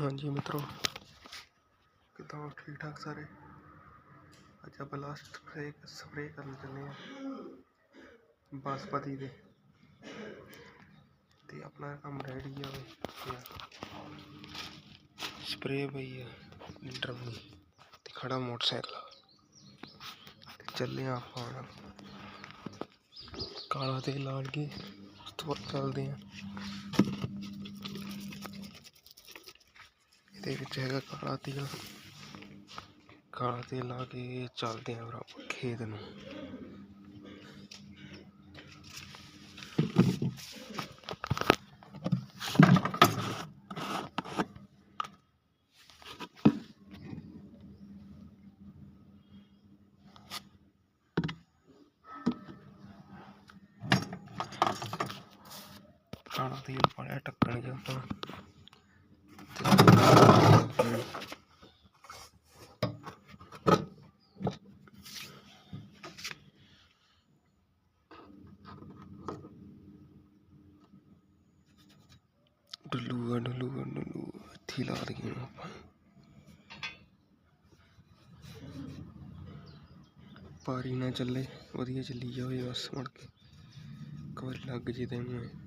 ਹਾਂਜੀ ਮਿੱਤਰੋ, ਕਿੱਦਾਂ ਠੀਕ ਠਾਕ ਸਾਰੇ? ਅੱਜ ਆਪਾਂ ਲਾਸਟ ਸਪਰੇਅ ਸਪਰੇ ਕਰਨ ਚੱਲੇ ਆ ਬਾਸਪਤੀ ਦੇ। ਤੇ ਆਪਣਾ ਕੰਮ ਰੈਡੀ ਆ ਸਪਰੇਅ ਪਈ ਆ ਡਰਮ ਦੀ ਤੇ ਖੜਾ ਮੋਟਰਸਾਈਕਲ। ਤੇ ਚੱਲੇ ਆ ਆਪਾਂ ਕਾਲਾ ਤੇਲ ਲਾ ਕੇ, ਉਸ ਤੋਂ ਬਾਅਦ ਚੱਲਦੇ ਆ ਇਹਦੇ ਵਿੱਚ ਹੈਗਾ ਕਾਲਾ ਤੇਲ। ਕਾਲਾ ਤੇਲ ਲਾ ਕੇ ਚੱਲਦੇ ਆ ਫਿਰ ਆਪਾਂ ਖੇਤ ਨੂੰ। ਕਾਲਾ ਤੇਲ ਪਾਇਆ ਢੱਕਣ ਜਾਂਦਾ ਤੇ। ਡੁੱਲੂਗਾ ਡੁੱਲੂਗਾ ਡੁੱਲੂਗਾ ਇੱਥੇ ਲਾ ਦਈਏ ਆਪਾਂ। ਪਾਰੀ ਨਾ ਚੱਲੇ, ਵਧੀਆ ਚੱਲੀ ਜਾਵੇ ਬਸ ਮੁੜ ਕੇ। ਇੱਕ ਵਾਰੀ ਲੱਗ ਜੇ ਤੇ ਇਹਨੂੰ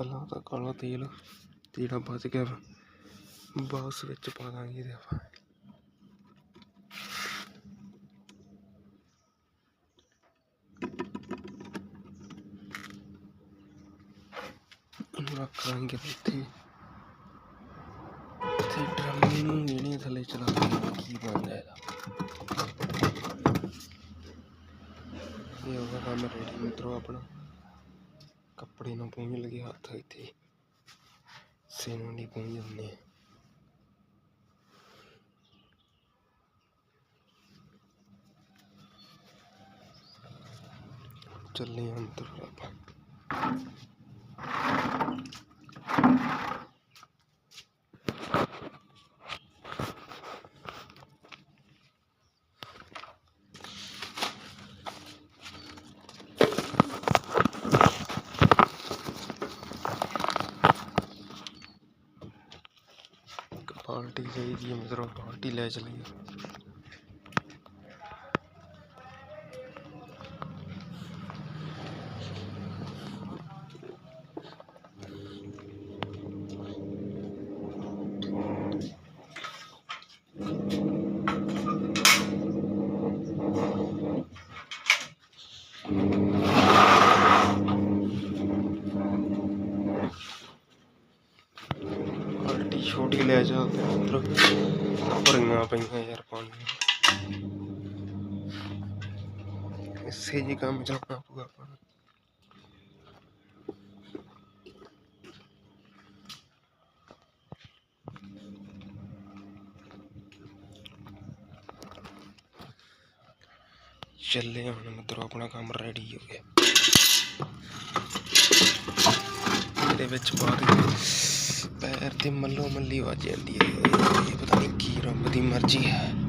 ਪਹਿਲਾਂ ਤਾਂ ਕਾਲਾ ਤੇਲ ਜਿਹੜਾ ਬਚ ਗਿਆ ਵਾ, ਬਾਕਸ ਵਿੱਚ ਪਾ ਦਾਂਗੇ ਇਹਦੇ ਆਪਾਂ। ਰੱਖ ਦਾਂਗੇ ਇੱਥੇ। ਤੇ ਡਰਮ ਨੂੰ ਇਹਨੇ ਥੱਲੇ ਚਲਾ ਕੇ ਕੀ ਬਣਦਾ ਇਹਦਾ। ਇਹ ਹੋ ਗਿਆ ਕੰਮ ਰੈਡੀ ਮਿੱਤਰੋ ਆਪਣਾ। ਕੱਪੜੇ ਨੂੰ ਪੂੰਝ ਲਗੇ ਹੱਥ ਇੱਥੇ। ਸੇਨੋਂ ਨਹੀਂ ਚੱਲੇ ਅੰਦਰ ਆਪਾਂ। ਇੱਕ ਬਾਲਟੀ ਚਾਹੀਦੀ ਹੈ ਮਿੱਤਰੋ ਬਾਲਟੀ ਲੈ ਚਲੀਏ ਬਾਲਟੀ ਛੋਟੀ ਲੈ ਚੱਲਦੇ ਹਾਂ ਮਿੱਤਰੋ ਭਰੀਆਂ ਪਈਆਂ ਯਾਰ ਪਾਣੀ ਇਸੇ ਜੀ ਕੰਮ ਚੱਲਣਾ ਪਊਗਾ ਆਪਾਂ ਚੱਲੇ ਹੁਣ ਮਿੱਤਰੋ, ਆਪਣਾ ਕੰਮ ਰੈਡੀ ਹੋ ਗਿਆ। ਇਹਦੇ ਵਿੱਚ ਪਾ ਪੈਰ ਤੇ ਮੱਲੋ ਮੱਲੀ ਵੱਜ ਜਾਂਦੀ ਹੈ। ਇਹ ਪਤਾ ਨਹੀਂ ਕੀ ਰੱਬ ਦੀ ਮਰਜ਼ੀ ਹੈ।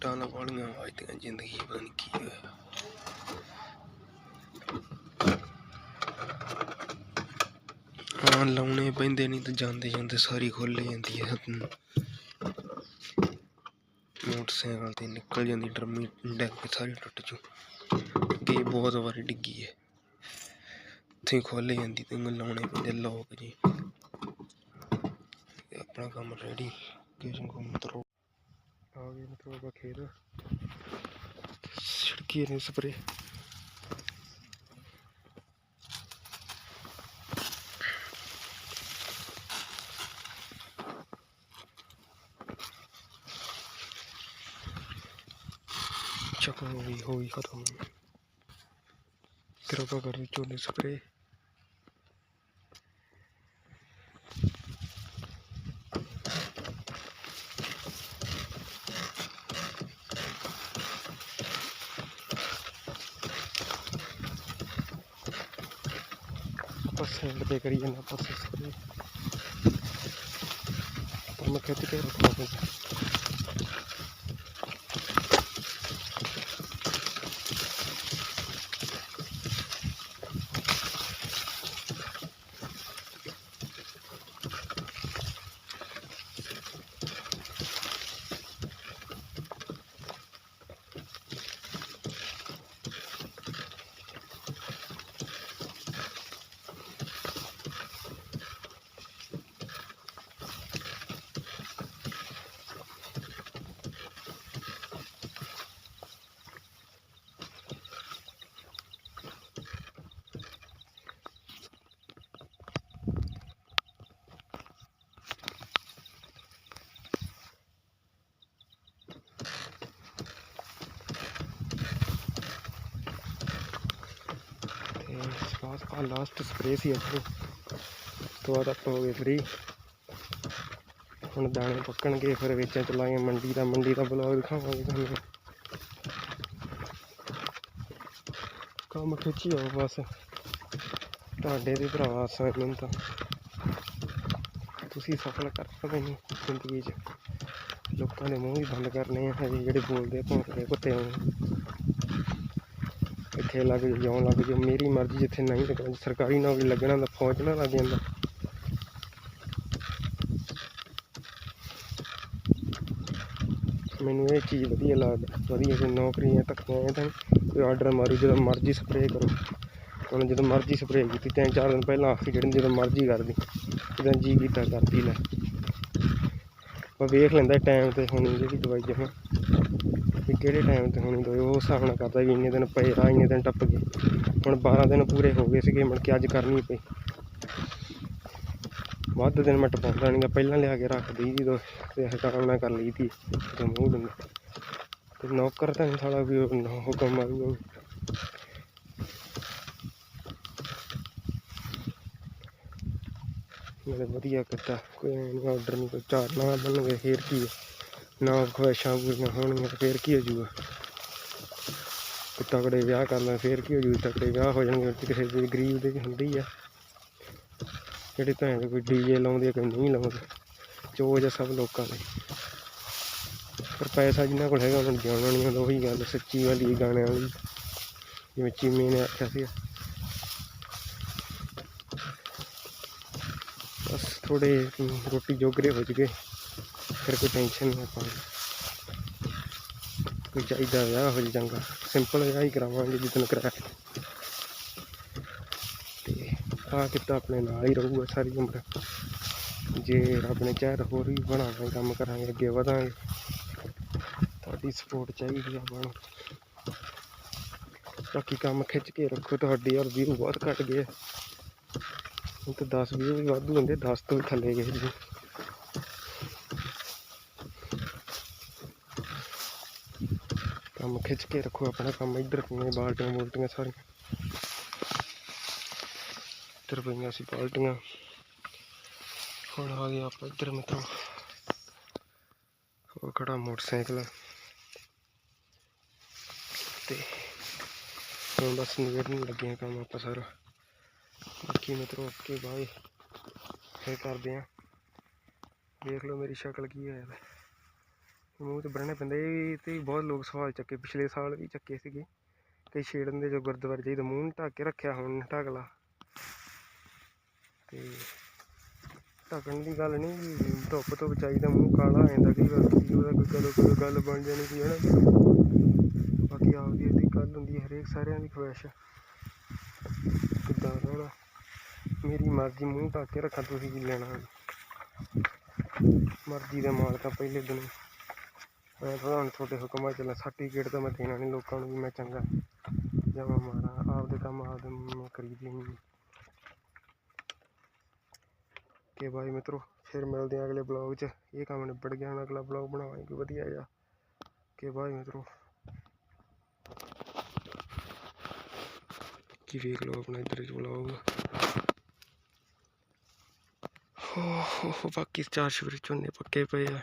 ਸੱਟਾਂ ਨਾਲ ਵਾਲੀਆਂ ਵੱਜਦੀਆਂ ਜ਼ਿੰਦਗੀ ਪਤਾ ਨਹੀਂ ਕੀ ਹੋਇਆ। ਹਾਂ, ਲਾਉਣੇ ਪੈਂਦੇ ਨਹੀਂ ਤਾਂ ਜਾਂਦੇ ਜਾਂਦੇ ਸਾਰੀ ਖੁੱਲ ਜਾਂਦੀ ਹੈ ਮੋਟਰਸਾਈਕਲ ਤੇ ਨਿਕਲ ਜਾਂਦੀ ਡਰਮੀ ਡੈਕ ਸਾਰੀ ਟੁੱਟ ਜੂ। ਅੱਗੇ ਬਹੁਤ ਵਾਰੀ ਡਿੱਗੀ ਹੈ। ਉੱਥੇ ਖੋਲ ਜਾਂਦੀ ਤੇ ਲਾਉਣੇ ਪੈਂਦੇ ਲੋਕ ਜੀ ਆਪਣਾ ਕੰਮ ਰੈਡੀ ਕਿਸ਼ਨ ਕੋ ਮਤਰੋ ਆ ਗਏ ਮਤਰੋ ਆਪਾਂ ਖੇਤ ਛਿੜਕੀ ਨੇ ਸਪਰੇ ਚੱਕਰ ਹੋਈ ਹੋਈ ਖਤਮ। ਫਿਰ ਆਪਾਂ ਕਰਦੇ ਝੋਨੇ ਸਪਰੇ ਸਾਈਡ ਤੇ ਕਰੀ ਜਾਂਦਾ ਪਾਸੇ ਸਾਰੇ ਕੰਮ ਖਿੱਚ ਕੇ ਰੱਖਣਾ ਪੈਂਦਾ ਤੇ ਬਾਅਦ ਆ ਲਾਸਟ ਸਪਰੇਅ ਸੀ ਆਪਣੀ ਤੋਂ ਬਾਅਦ ਆਪਾਂ ਹੋ ਗਏ ਫ੍ਰੀ ਹੁਣ ਦਾਣੇ ਪੱਕਣਗੇ, ਫਿਰ ਵੇਚਣ ਚਲਾਂਗੇ ਮੰਡੀ ਦਾ ਮੰਡੀ ਦਾ ਬਲੌਗ ਦਿਖਾਵਾਂਗੇ ਤੁਹਾਨੂੰ। ਕੰਮ ਖਿੱਚੀ ਆਓ ਬਸ। ਤੁਹਾਡੇ ਦੇ ਭਰਾ ਆਸਾਂ ਤਾਂ। ਤੁਸੀਂ ਸਫਲ ਕਰ ਸਕਦੇ ਨਹੀਂ ਜ਼ਿੰਦਗੀ 'ਚ। ਲੋਕਾਂ ਦੇ ਮੂੰਹ ਵੀ ਬੰਦ ਕਰਨੇ ਆ, ਹਜੇ ਜਿਹੜੇ ਬੋਲਦੇ ਭੌਂਕਦੇ ਕੁੱਤੇ ਵਾਂਗ। ਇੱਥੇ ਲੱਗ ਜਾਉਣ ਲੱਗ ਜਾਓ ਮੇਰੀ ਮਰਜ਼ੀ ਜਿੱਥੇ ਨਹੀਂ ਲੱਗਣਾ ਸਰਕਾਰੀ ਨੌਕਰੀ ਲੱਗਣਾ ਤਾਂ ਫੌਜ ਨਾਲ ਲੱਗ ਜਾਂਦਾ। ਮੈਨੂੰ ਇਹ ਚੀਜ਼ ਵਧੀਆ ਲੱਗਦਾ, ਵਧੀਆ ਕਿ ਨੌਕਰੀਆਂ ਧੱਕੀਆਂ ਇਹ ਤਾਂ ਕੋਈ ਆਰਡਰ ਮਾਰੂ, ਜਦੋਂ ਮਰਜ਼ੀ ਸਪਰੇਅ ਕਰੋ। ਹੁਣ ਜਦੋਂ ਮਰਜ਼ੀ ਸਪਰੇਅ ਕੀਤੀ, ਤਿੰਨ ਚਾਰ ਦਿਨ ਪਹਿਲਾਂ ਆਖੀ ਜਿਹੜੀ ਜਦੋਂ ਮਰਜ਼ੀ ਕਰਦੀ ਜਦੋਂ ਜੀ ਕੀਤਾ ਕਰਦੀ ਲੈ। ਮੈਂ ਵੇਖ ਲੈਂਦਾ ਟਾਈਮ ਤੇ ਹੋਣੀ ਜਿਹੜੀ ਦਵਾਈ ਜਮਾ। ਵੀ ਕਿਹੜੇ ਟਾਈਮ ਤੇ ਹੋਣੀ ਦਵਾਈ ਉਹ ਹਿਸਾਬ ਨਾਲ ਕਰਦਾ ਵੀ ਇੰਨੇ ਦਿਨ ਪਏ ਆ ਇੰਨੇ ਦਿਨ ਟੱਪ ਗਏ। ਹੁਣ 12 ਦਿਨ ਪੂਰੇ ਹੋ ਗਏ ਸੀਗੇ, ਮੁੜ ਕੇ ਅੱਜ ਕਰਨੀ ਪਈ। ਵੱਧ ਦਿਨ ਮੈਂ ਟਪਾਉਂਦਾ ਨਹੀਂ ਪਹਿਲਾਂ ਲਿਆ ਕੇ ਰੱਖਦੀ ਜਦੋਂ ਤੇ ਹਟਾਉਣ ਨਾਲ ਕਰ ਲਈ ਤੀ ਤੇ ਮੂੰਹ ਦਿੰਦਾ ਤੇ ਨੌਕਰ ਤਾਂ ਨਹੀਂ ਸਾਲਾ ਵੀ ਹੁਕਮ ਮਾਰੂਗਾ ਮੇਰੇ ਵਧੀਆ ਕੀਤਾ, ਕੋਈ ਆਰਡਰ ਨਹੀਂ ਕੋਈ ਚਾਰ ਨਾ ਬਣਨਗੇ ਫੇਰ ਕੀ ਨਾ ਖੁਆਇਸ਼ਾਂ ਪੂਰੀਆਂ ਹੋਣਗੀਆਂ ਤੇ ਫੇਰ ਕੀ ਹੋ ਜੂਗਾ ਤਕੜੇ ਵਿਆਹ ਕਰਨਾ ਫੇਰ ਕੀ ਹੋ ਜੂ ਤਕੜੇ ਵਿਆਹ ਹੋ ਜਾਣਗੇ ਕਿਸੇ ਦੇ ਗਰੀਬ ਦੇ ਵੀ ਹੁੰਦੀ ਆ। ਜਿਹੜੇ ਭੈਣ ਦੇ ਕੋਈ ਡੀਜੇ ਲਾਉਂਦੇ ਆ, ਕੋਈ ਨਹੀਂ ਲਾਉਂਦੇ ਚੋਜ ਆ ਸਭ ਲੋਕਾਂ ਦੇ। ਪਰ ਪੈਸਾ ਜਿਨ੍ਹਾਂ ਕੋਲ ਹੈਗਾ ਉਹਨਾਂ ਨੂੰ ਜਾਣਨਾ ਨਹੀਂ ਹੁੰਦਾ ਉਹੀ ਗੱਲ ਸੱਚੀ ਵਾਲੀ ਗਾਣਿਆਂ ਵਾਲੀ। ਜਿਵੇਂ ਚੀਮੇ ਨੇ ਆਖਿਆ ਸੀ ਬਸ ਥੋੜੇ ਰੋਟੀ ਜੋਗਰੇ ਹੋ ਜਗੇ। ਫਿਰ ਕੋਈ ਟੈਨਸ਼ਨ ਨਹੀਂ ਆਪਾਂ ਕੋਈ ਚਾਹੀਦਾ ਵਿਆਹ ਹੋ ਜੇ ਚੰਗਾ ਸਿੰਪਲ ਵਿਆਹ ਹੀ ਕਰਾਵਾਂਗੇ ਜਿੱਦਣ ਕਰਾਇਆ ਤੇ ਆ ਕਿੱਤਾ ਆਪਣੇ ਨਾਲ ਹੀ ਰਹੂਗਾ ਸਾਰੀ ਉਮਰ। ਜੇ ਰੱਬ ਨੇ ਚਾਹਿਆ ਹੋਰ ਵੀ ਬਣਾਵਾਂਗੇ ਕੰਮ ਕਰਾਂਗੇ, ਅੱਗੇ ਵਧਾਂਗੇ। ਤੁਹਾਡੀ ਸਪੋਰਟ ਚਾਹੀਦੀ ਆ ਆਪਾਂ ਨੂੰ। ਬਾਕੀ ਕੰਮ ਖਿੱਚ ਕੇ ਰੱਖੋ, ਤੁਹਾਡੀ ਯਾਰ ਵੀਊ ਬਹੁਤ ਘੱਟ ਗਏ। ਹੁਣ ਤਾਂ 10 ਵੀਊ ਵੀ ਵਾਧੂ ਹੁੰਦੇ 10 ਤੋਂ ਵੀ ਥੱਲੇ ਗਏ ਜੀ। ਕੰਮ ਖਿੱਚ ਕੇ ਰੱਖੋ, ਆਪਣਾ ਕੰਮ ਇੱਧਰ ਪਈਆਂ ਬਾਲਟੀਆਂ ਬੋਲਟੀਆਂ ਸਾਰੀਆਂ। ਇੱਧਰ ਪਈਆਂ ਸੀ ਬਾਲਟੀਆਂ। ਹੁਣ ਆ ਗਿਆ ਆਪਾਂ ਇੱਧਰ ਮਿੱਤਰੋ। ਉਹ ਖੜਾ ਮੋਟਰਸਾਈਕਲ ਤੇ ਹੁਣ ਬਸ ਨਿਬੇੜਨ ਲੱਗੇ ਕੰਮ ਆਪਾਂ ਸਾਰਾ। ਬਾਕੀ ਮਿੱਤਰੋ ਓਕੇ ਬਾਏ। ਫਿਰ ਕਰਦੇ ਆ। ਦੇਖ ਲਓ ਮੇਰੀ ਸ਼ਕਲ ਕੀ ਹੈ। ਮੂੰਹ ਚ ਬੰਨਣੇ ਪੈਂਦੇ ਤੇ ਬਹੁਤ ਲੋਕ ਸਵਾਲ ਚੱਕੇ, ਪਿਛਲੇ ਸਾਲ ਵੀ ਚੱਕੇ ਸੀਗੇ। ਕਈ ਛੇੜਨ ਦੇ ਜੋ ਗੁਰਦੁਆਰੇ ਜਾਈਦਾ ਮੂੰਹ ਨੂੰ ਢੱਕ ਕੇ ਰੱਖਿਆ, ਹੁਣ ਢੱਕ ਲਾ ਤੇ ਢੱਕਣ ਦੀ ਗੱਲ ਨਹੀਂ ਵੀ ਧੁੱਪ ਤੋਂ ਬਚਾਈ ਮੂੰਹ ਕਾਲਾ ਆ ਜਾਂਦਾ ਕਈ ਵਾਰ ਕੀ ਉਹਦਾ ਕੋਈ ਗੱਲ ਕੋਈ ਗੱਲ ਬਣ ਜਾਣੀ ਸੀ ਹੈ ਬਾਕੀ ਆਪਦੀ ਇਹਦੀ ਗੱਲ ਹੁੰਦੀ ਹੈ, ਹਰੇਕ ਸਾਰਿਆਂ ਦੀ ਖੁਆਇਸ਼। ਕਿੱਦਾਂ ਰਹਿਣਾ ਮੇਰੀ ਮਰਜ਼ੀ ਮੂੰਹ ਢੱਕ ਕੇ ਰੱਖਾਂ, ਤੁਸੀਂ ਕੀ ਲੈਣਾ? ਮਰਜ਼ੀ ਦਾ ਮਾਲਕ ਆ, ਪਹਿਲੇ ਦਿਨ। ਮੈਂ ਤਾਂ ਹੁਣ ਤੁਹਾਡੇ ਹੁਕਮਾਂ ਚੱਲਾਂ ਸਰਟੀਫਿਕੇਟ ਤਾਂ ਮੈਂ ਦੇਣਾ ਨਹੀਂ ਲੋਕਾਂ ਨੂੰ ਵੀ ਮੈਂ ਚੰਗਾ। ਜਮਾ ਮਾਰਾਂ ਆਪਦੇ ਕੰਮ ਆਪਦੇ ਮ- ਕਰੀਦੇ ਨਹੀਂ ਕਿ ਬਾਈ ਮਿੱਤਰੋ ਫਿਰ ਮਿਲਦੇ ਆ ਅਗਲੇ ਬਲੌਗ 'ਚ। ਇਹ ਕੰਮ ਨਿਬੜ ਗਿਆ ਹੁਣ ਅਗਲਾ ਬਲੌਗ ਬਣਾਵਾਂਗੇ ਵਧੀਆ ਜਿਹਾ। ਕੇ ਬਾਈ ਮਿੱਤਰੋ। ਕੀ ਵੇਖ ਲਓ ਆਪਣਾ ਇੱਧਰ ਬਲੌਗ ਹੋ ਹੋ, ਬਾਕੀ ਚਾਰ ਸ਼ੁਰੂ ਝੋਨੇ ਪੱਕੇ ਪਏ ਆ।